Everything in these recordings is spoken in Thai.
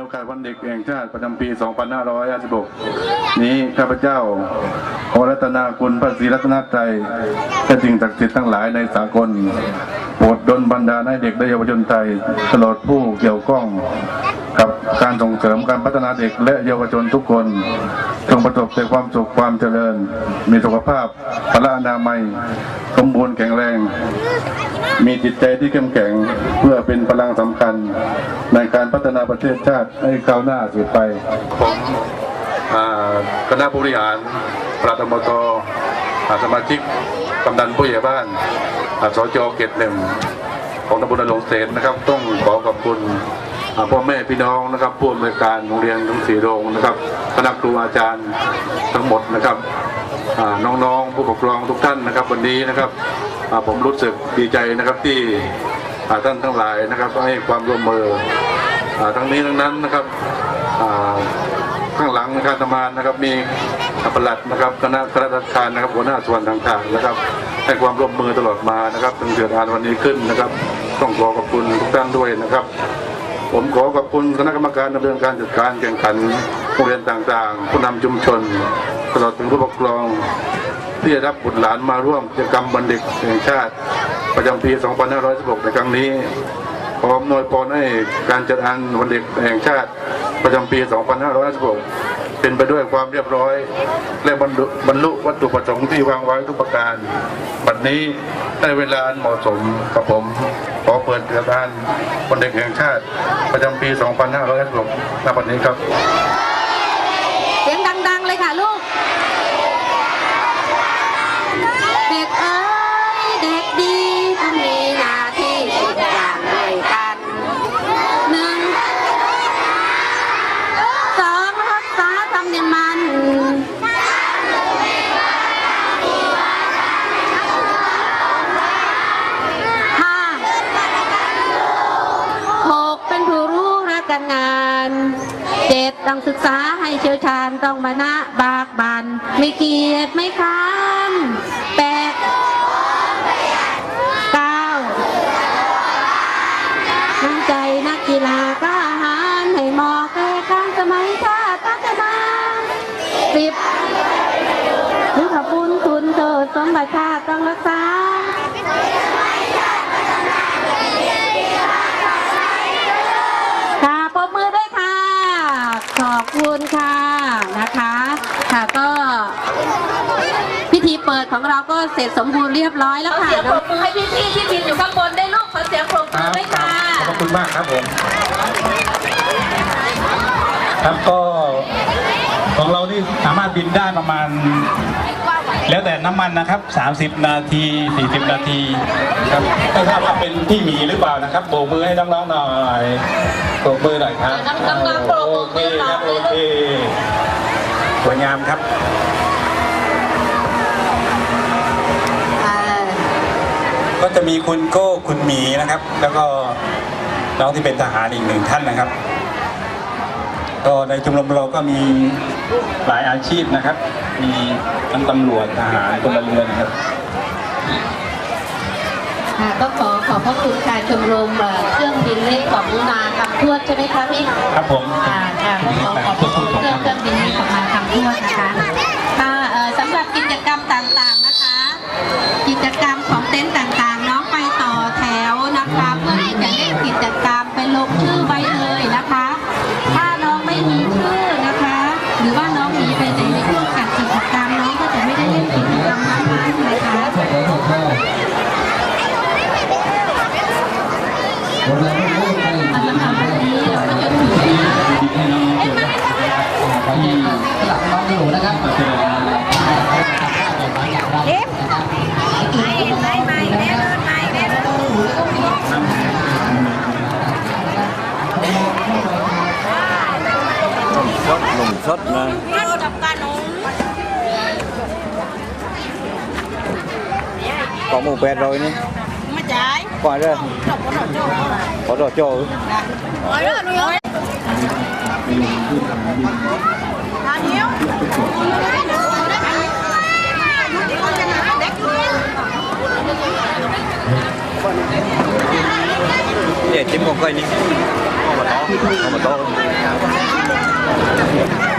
โอกาสวันเด็กแห่งชาติประจำปี 2556 นี้ข้าพเจ้าขอรัตนาคุณพระศรีรัตนตรัยและสิ่งศักดิ์สิทธิ์ทั้งหลายในสากลโปรดดลบันดาลให้เด็กและเยาวชนไทยตลอดผู้เกี่ยวข้อง การส่งเสริมการพัฒนาเด็กและเยาวชนทุกคนจงประสบแต่ความสุขความเจริญ มีสุขภาพพละอนามัย สมบูรณ์แข็งแรง มีจิตใจที่เข้มแข็งเพื่อเป็นพลังสำคัญ ในการพัฒนาประเทศชาติให้ก้าวหน้าสืบไปผมคณะผู้บริหารปราตมตสมาชิกกำนันผู้ใหญ่บ้านสจเกตหนึ่งของตำบลนรงเสนนะครับ ต้องขอขอบคุณ พ่อแม่พี่น้องนะครับผู้อำนวยการโรงเรียนทั้งสี่โรงนะครับคณะครูอาจารย์ทั้งหมดนะครับน้องๆผู้ปกครองทุกท่านนะครับ วันนี้นะครับผมรู้สึกดีใจนะครับที่ท่านทั้งหลายนะครับให้ความร่วมมือทั้งนี้ทั้งนั้นนะครับข้างหลังนะครับธรรมานนะครับมีปลัดนะครับคณะคณะราชการนะครับหัวหน้าส่วนต่างๆนะครับให้ความร่วมมือตลอดมานะครับจนเกิดงานวันนี้ขึ้นนะครับ ต้องขอขอบคุณทุกท่านด้วยนะครับ ผมขอขอบคุณคณะกรรมการดำเนินการจัดการแข่งขันโรงเรียนต่างๆ ผู้นำชุมชนตลอดถึงผู้ปกครองที่ได้รับบุตรหลานมาร่วมกิจกรรมวันเด็กแห่งชาติ ประจำปี 2516 ในครั้งนี้ขออำนวยพรให้การจัดงานวันเด็กแห่งชาติประจำปี 2556เป็นไปด้วยความเรียบร้อย และบรรลุบรรลุวัตถุประสงค์ที่วางไว้ทุกประการ บัดนี้ได้เวลาเหมาะสมกับผม ขอเปิดกิจกานคนเด็กแห่งชาติ ประจำปี 2556ณวันนี้ครับ เสียงดัง ๆ เลยค่ะลูก ศึกษาให้เชี่ยวชาญต้องมานะบากบันไม่เกียจไม่ค้านแปดเก้าน้ำใจนักกีฬาก้าหาญให้หมอแก่การสมัยชาติพัฒนาสิบหรือขบุญคุณโทษสมบัติชาติต้องรักษา ค่ะปรบมือด้วยค่ะ ขอบ คุณค่ะนะคะค่ะก็พิธีเปิดของเราก็เสร็จสมบูรณ์เรียบร้อยแล้วค่ะเสียงปรบมือให้พี่ๆที่ยืนอยู่ข้างบนได้ลูกขอเสียงปรบมือด้วยค่ะขอบคุณมากครับผม ครับก็ของเรานี่สามารถบินได้ประมาณ แล้วแต่น้ำมันนะครับ 30 นาที 40 นาทีครับไม่ทราบว่าเป็นพี่หมีหรือเปล่านะครับโบกมือให้น้องๆหน่อย โบกมือหน่อยครับน้องๆโบกมือโอเคครับให้โอน้องๆเคสวยงามครับก็จะมีคุณโก้คุณหมีนะครับ แล้วก็น้องที่เป็นทหารอีกหนึ่งท่านนะครับ ก็ในชมรมเราก็มีหลายอาชีพนะครับ มีทั้งตำรวจทหารพลเรือนครับ ค่ะก็ขอขอบพระคุณค่ะชมรมเอ่อเครื่องบินเล็กของนาคำทวดใช่ไหมคะพี่ครับผมค่ะค่ะขอขอบพระคุณเครื่องเครื่องบินเล็กของนาคำทวดนะคะค่ะเอ่อสำหรับกิจกรรมต่างๆนะคะ กิจกรรมของเต็นท์ต่างๆน้อง สดหนุ่มสดนะกับกานุ có một bé rồi nè มาจ่าย qua đây จบก็จบจบ có đồ cho โอ้ยเลิ มาต้มข้ามาต้ม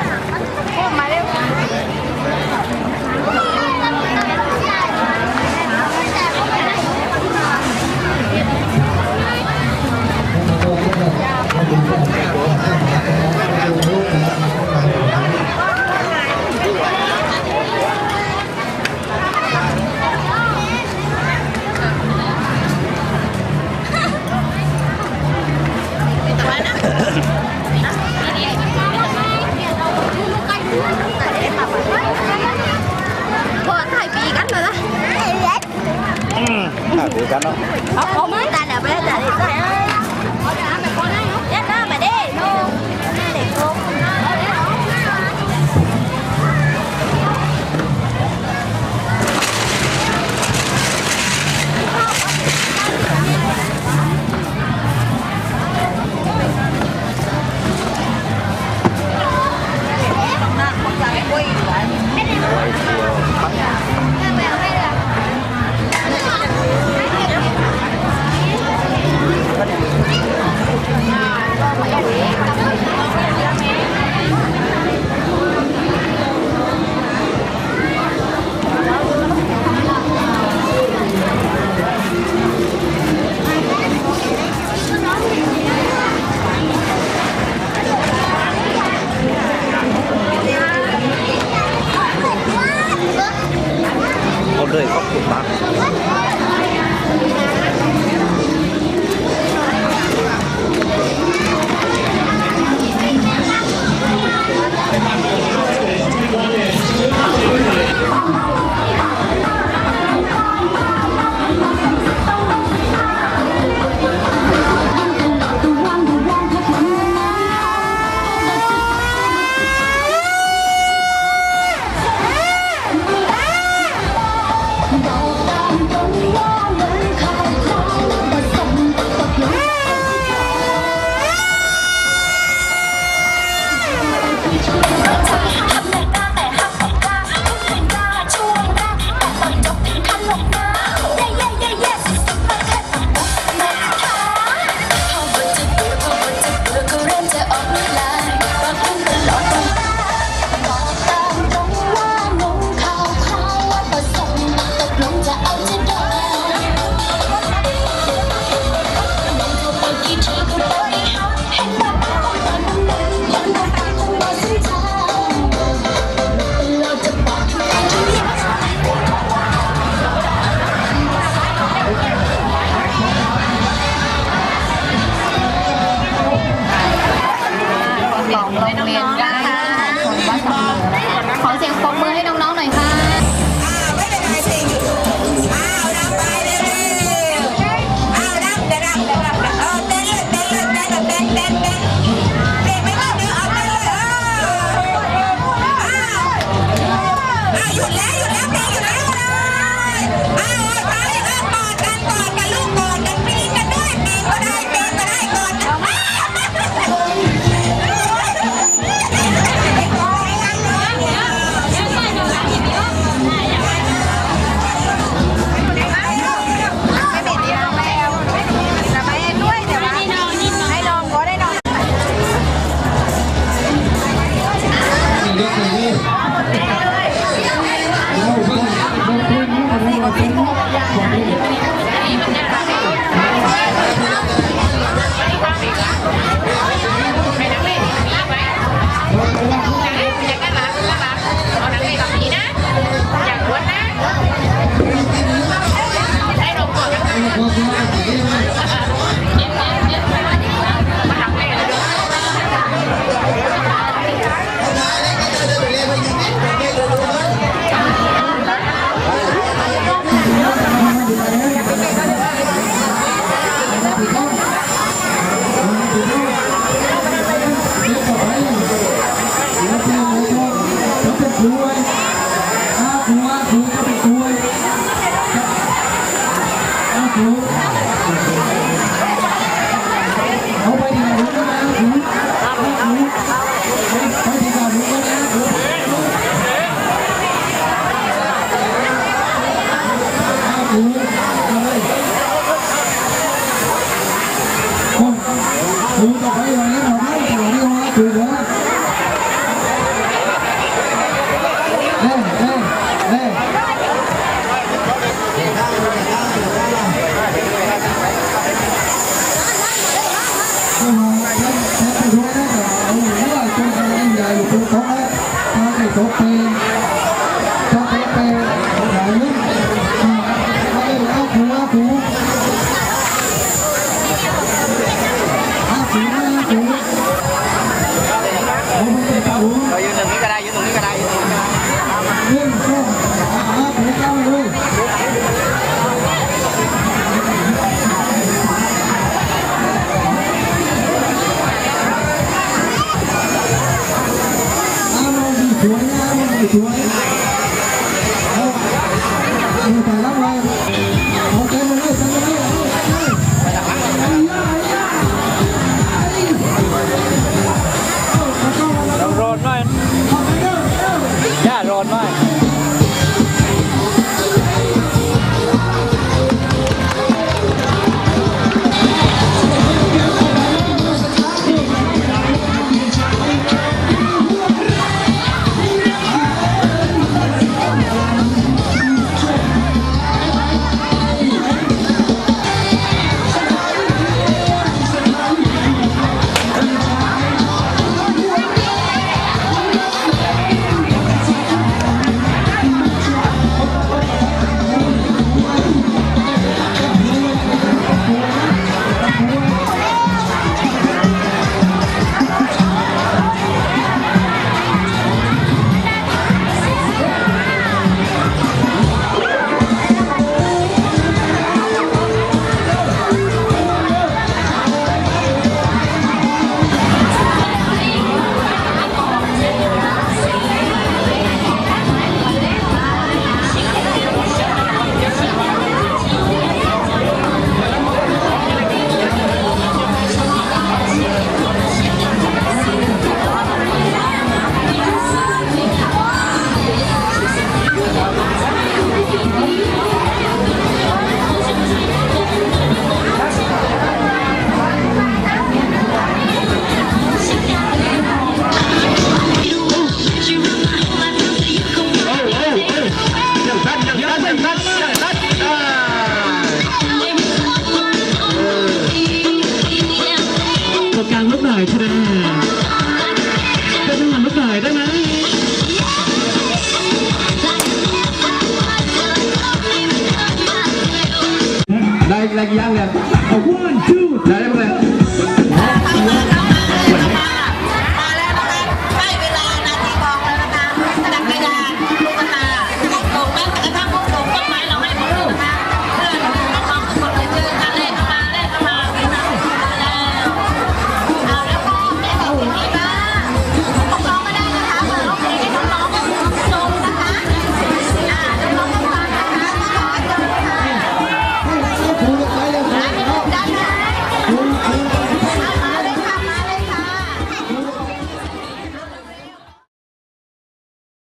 flying. จัดการลูกหน่อยทีเดียได้จังหวะลูกได้ไหมได้รงยังเลยเอาวัน